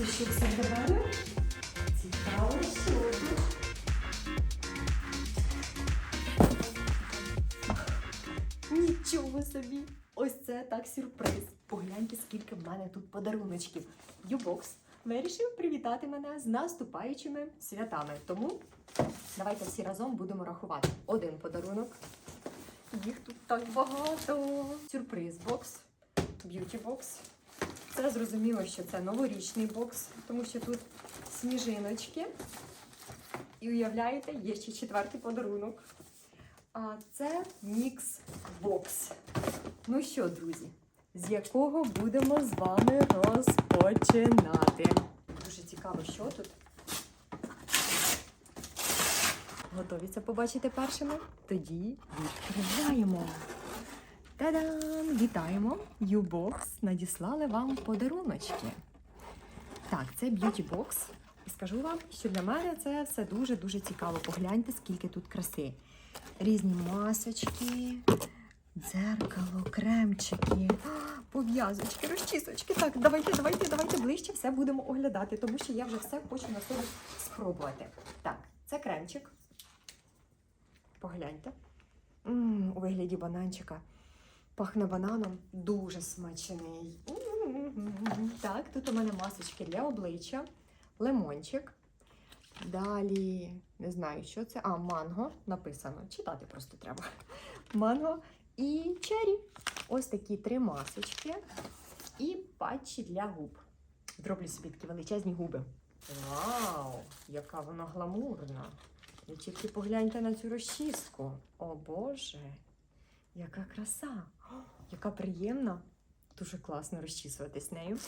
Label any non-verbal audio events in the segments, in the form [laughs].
для мене? Цікаво, тут. Нічого собі! Ось це так сюрприз. Погляньте, скільки в мене тут подаруночків. Юбокс вирішив привітати мене з наступаючими святами. Тому давайте всі разом будемо рахувати. Один подарунок. Їх тут так багато. Сюрприз бокс, б'юті бокс. Це зрозуміло, що це новорічний бокс, тому що тут сніжиночки. І уявляєте, є ще четвертий подарунок. А це мікс бокс. Ну що, друзі, з якого будемо з вами розпочинати? Дуже цікаво, що тут. Готові це побачити першими? Тоді відкриваємо. Та-дам! Вітаємо! Юбокс надіслали вам подаруночки. Так, це б'юті бокс. І скажу вам, що для мене це все дуже-дуже цікаво. Погляньте, скільки тут краси. Різні масочки, дзеркало, кремчики, пов'язочки, розчісочки. Так, давайте, давайте, давайте ближче все будемо оглядати, тому що я вже все хочу на собі спробувати. Так, це кремчик. Погляньте. м у вигляді бананчика. Пахне бананом дуже смачний. Так, тут у мене масочки для обличчя, лимончик. Далі, не знаю, що це. А, манго написано. Читати просто треба. Манго і чері. Ось такі три масочки. І патчі для губ. Зроблю собі такі величезні губи. Вау! Яка вона гламурна! Ви тільки погляньте на цю розчіску. О Боже! Яка краса! Яка приємна! Дуже класно розчісуватись нею.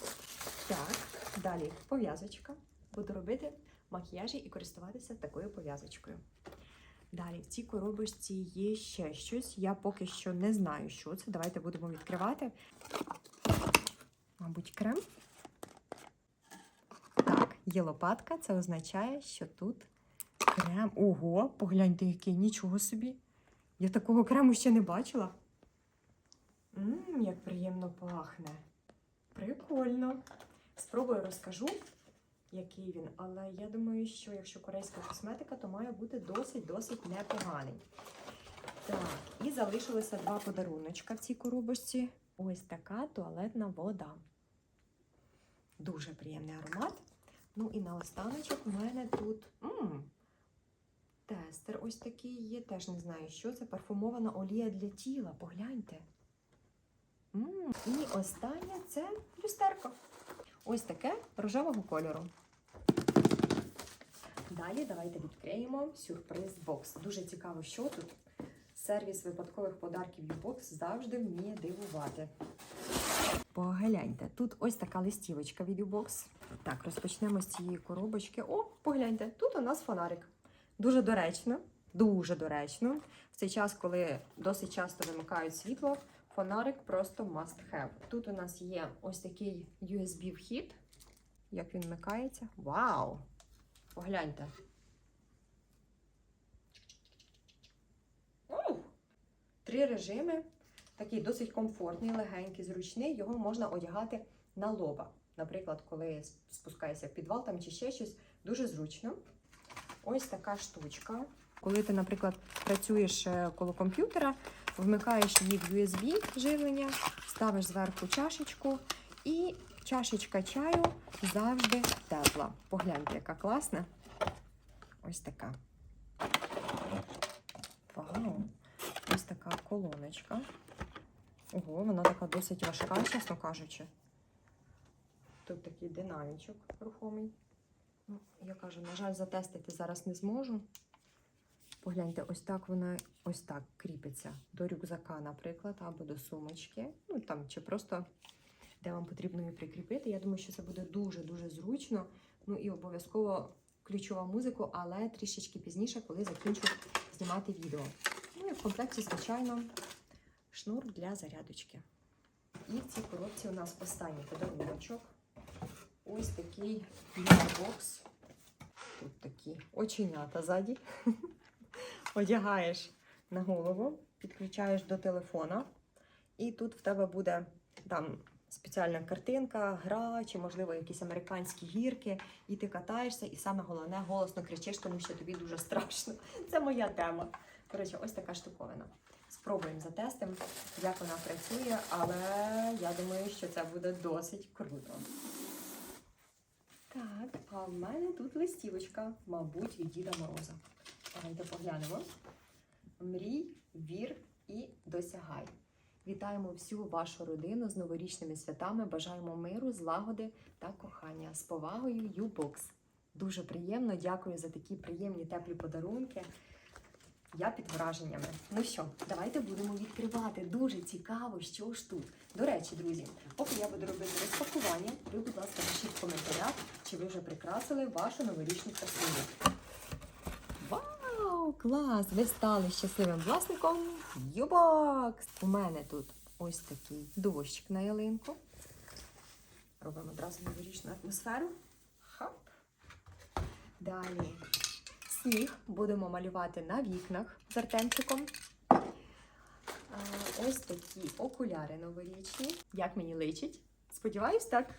Так, далі пов'язочка. Буду робити макіяжі і користуватися такою пов'язочкою. Далі в цій коробочці є ще щось. Я поки що не знаю, що це. Давайте будемо відкривати. Мабуть, крем. Так, є лопатка. Це означає, що тут крем. Ого, погляньте, який нічого собі. Я такого крему ще не бачила. Ммм, як приємно пахне. Прикольно. Спробую розкажу, який він. Але я думаю, що якщо корейська косметика, то має бути досить-досить непоганий. Так, і залишилося два подаруночка в цій коробочці. Ось така туалетна вода. Дуже приємний аромат. Ну і наостаночок у мене тут м, тестер ось такий є. Теж не знаю, що це. Парфумована олія для тіла. Погляньте. І останнє це люстерко. Ось таке рожевого кольору. Далі давайте відкриємо сюрприз бокс. Дуже цікаво, що тут. Сервіс випадкових подарків U-Box завжди вміє дивувати. Погляньте, тут ось така листівочка від U-Box. Так, розпочнемо з цієї коробочки. О, погляньте, тут у нас фонарик. Дуже доречно, дуже доречно. В цей час, коли досить часто вимикають світло, фонарик просто must have. Тут у нас є ось такий USB-вхід. Як він вмикається? Вау! Погляньте. Оу! Три режими. Такий досить комфортний, легенький, зручний. Його можна одягати на лоба. Наприклад, коли спускаєшся в підвал там чи ще щось, дуже зручно. Ось така штучка. Коли ти, наприклад, працюєш е, коло комп'ютера, вмикаєш її в USB живлення, ставиш зверху чашечку, і чашечка чаю завжди тепла. Погляньте, яка класна. Ось така. Вау! Ось така колоночка. Ого, вона така досить важка, чесно кажучи. Тут такий динамічок рухомий. Ну, я кажу, на жаль, затестити зараз не зможу. Погляньте, ось так вона ось так кріпиться до рюкзака, наприклад, або до сумочки. Ну там чи просто де вам потрібно її прикріпити. Я думаю, що це буде дуже-дуже зручно. Ну і обов'язково ключова музику, але трішечки пізніше, коли закінчу знімати відео. Ну і в комплекті, звичайно, шнур для зарядочки. І в цій коробці у нас останній подаруночок. Ось такий бокс. Тут такі оченята ззаді. [laughs] Одягаєш на голову, підключаєш до телефона, і тут в тебе буде там спеціальна картинка, гра, чи, можливо, якісь американські гірки, і ти катаєшся, і саме головне голосно кричиш, тому що тобі дуже страшно. [laughs] Це моя тема. Коротше, ось така штуковина. Спробуємо затестимо, як вона працює, але я думаю, що це буде досить круто. Так, а в мене тут листівочка, мабуть, від Діда Мороза. Давайте поглянемо. Мрій, вір і досягай. Вітаємо всю вашу родину з новорічними святами. Бажаємо миру, злагоди та кохання. З повагою, Юбокс. Дуже приємно, дякую за такі приємні теплі подарунки. Я під враженнями. Ну що, давайте будемо відкривати. Дуже цікаво, що ж тут. До речі, друзі, поки я буду робити розпакування, ви, будь ласка, пишіть в коментарях, чи ви вже прикрасили вашу новорічну красуню. Клас! Ви стали щасливим власником Юбокс! У мене тут ось такий дощик на ялинку. Робимо одразу новорічну атмосферу. Хап. Далі сніг будемо малювати на вікнах з артемчиком. Ось такі окуляри новорічні. Як мені личить? Сподіваюсь, так.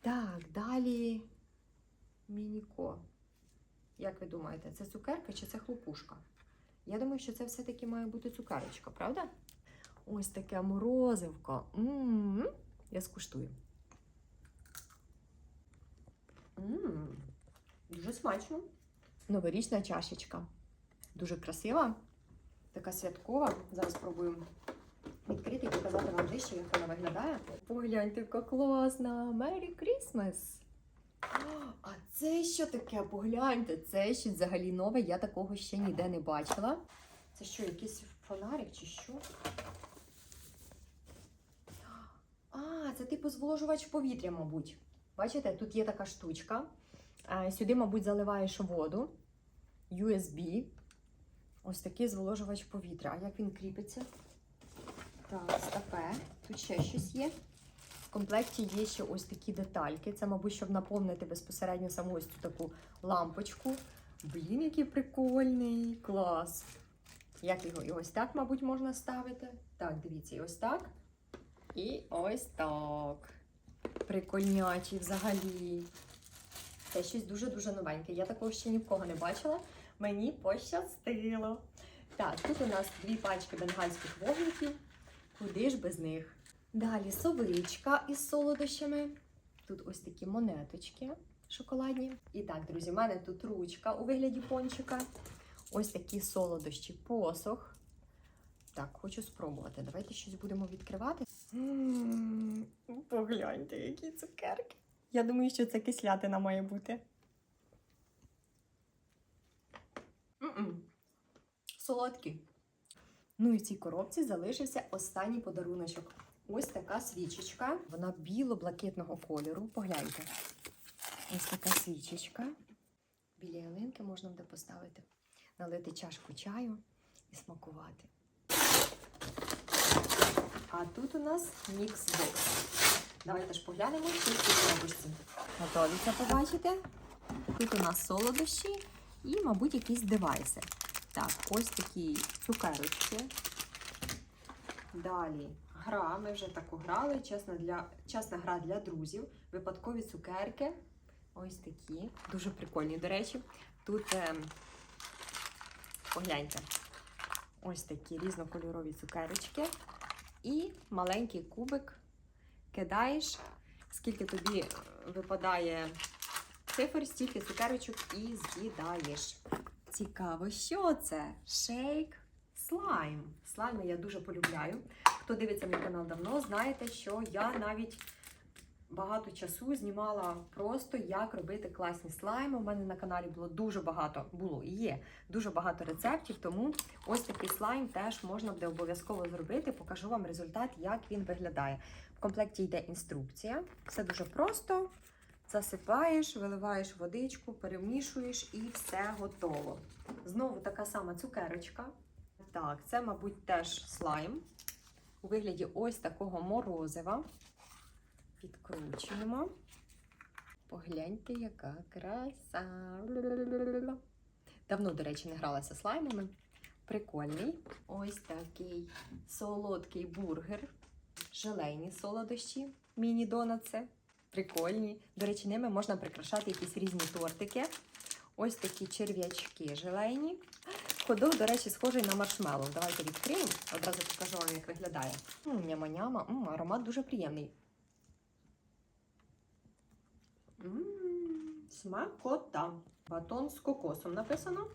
Так, далі мініко. Як ви думаєте, це цукерка чи це хлопушка? Я думаю, що це все-таки має бути цукерочка, правда? Ось таке морозивко. М-м-м. Я скуштую. М-м. Дуже смачно. Новорічна чашечка. Дуже красива, така святкова. Зараз спробуємо відкрити і показати вам ближче, як вона виглядає. Погляньте, яка класна! Merry Christmas! А це що таке? Погляньте, це щось взагалі нове, я такого ще ніде не бачила. Це що, якийсь фонарик чи що? А, це типу зволожувач повітря, мабуть. Бачите, тут є така штучка. Сюди, мабуть, заливаєш воду, USB. Ось такий зволожувач повітря. А як він кріпиться? Так, стапе. Тут ще щось є. В комплекті є ще ось такі детальки. Це, мабуть, щоб наповнити безпосередньо саму ось цю таку лампочку. Блін, який прикольний! Клас! Як його? І ось так, мабуть, можна ставити. Так, дивіться, і ось так. І ось так. Прикольнячий взагалі. Це щось дуже-дуже новеньке. Я такого ще ні в кого не бачила. Мені пощастило. Так, тут у нас дві пачки бенгальських вогників. Куди ж без них? Далі совичка із солодощами. Тут ось такі монеточки шоколадні. І так, друзі, в мене тут ручка у вигляді пончика. Ось такі солодощі посох. Так, хочу спробувати. Давайте щось будемо відкривати. М, Погляньте, які цукерки. Я думаю, що це кислятина має бути. М-м. Солодкі. Ну і в цій коробці залишився останній подаруночок. Ось така свічечка. Вона біло-блакитного кольору. Погляньте. Ось така свічечка. Біля ялинки можна буде поставити, налити чашку чаю і смакувати. А тут у нас мікс-бокс. Давайте ж поглянемо, що в цій. Готові це побачите? Тут у нас солодощі і, мабуть, якісь девайси. Так, ось такі цукерочки. Далі гра. Ми вже таку грали. Чесна, для, чесна гра для друзів. Випадкові цукерки. Ось такі. Дуже прикольні, до речі. Тут е, погляньте. Ось такі різнокольорові цукерочки. І маленький кубик. Кидаєш, скільки тобі випадає цифр, стільки цукерочок і з'їдаєш. Цікаво, що це? Шейк слайм. Слайми я дуже полюбляю. Хто дивиться мій канал давно, знаєте, що я навіть багато часу знімала просто як робити класні слайми. У мене на каналі було дуже багато, було і є дуже багато рецептів, тому ось такий слайм теж можна буде обов'язково зробити. Покажу вам результат, як він виглядає. В комплекті йде інструкція. Все дуже просто. Засипаєш, виливаєш водичку, перемішуєш і все готово. Знову така сама цукерочка. Так, це, мабуть, теж слайм у вигляді ось такого морозива. Підкручуємо. Погляньте, яка краса. Давно, до речі, не гралася слаймами. Прикольний. Ось такий солодкий бургер. желейні солодощі, міні-донатси. Прикольні. До речі, ними можна прикрашати якісь різні тортики. Ось такі черв'ячки желейні. Ходок, до речі, схожий на маршмеллоу. Давайте відкриємо. Одразу покажу вам, як виглядає. Няма-няма, аромат дуже приємний. М, Смакота. Батон з кокосом написано.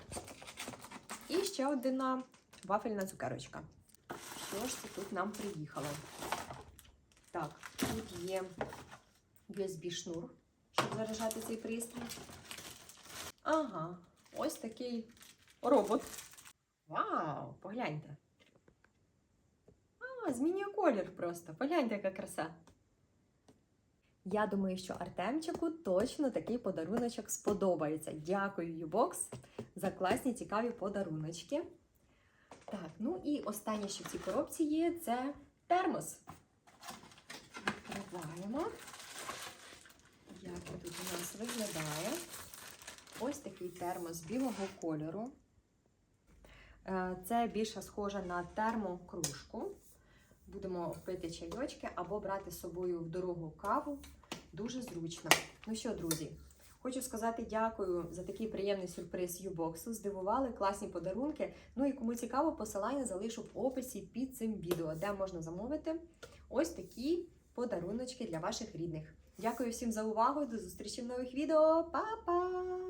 І ще одна вафельна цукерочка. Що ж це тут нам приїхало? Так, тут є USB-шнур, щоб заряджати цей пристрій. Ага, ось такий робот. Вау! Погляньте. А, змінює колір просто. Погляньте, яка краса. Я думаю, що Артемчику точно такий подаруночок сподобається. Дякую, Ubox, за класні цікаві подаруночки. Так, ну і останнє, що в цій коробці є, це термос. Відкриваємо. Як він тут у нас виглядає? Ось такий термос білого кольору. Е, Це більше схоже на термокружку. Будемо пити чайочки або брати з собою в дорогу каву. Дуже зручно. Ну що, друзі, хочу сказати дякую за такий приємний сюрприз Юбоксу. Здивували класні подарунки. Ну і кому цікаво, посилання залишу в описі під цим відео, де можна замовити ось такі подаруночки для ваших рідних. Дякую всім за увагу. До зустрічі в нових відео. Па-па!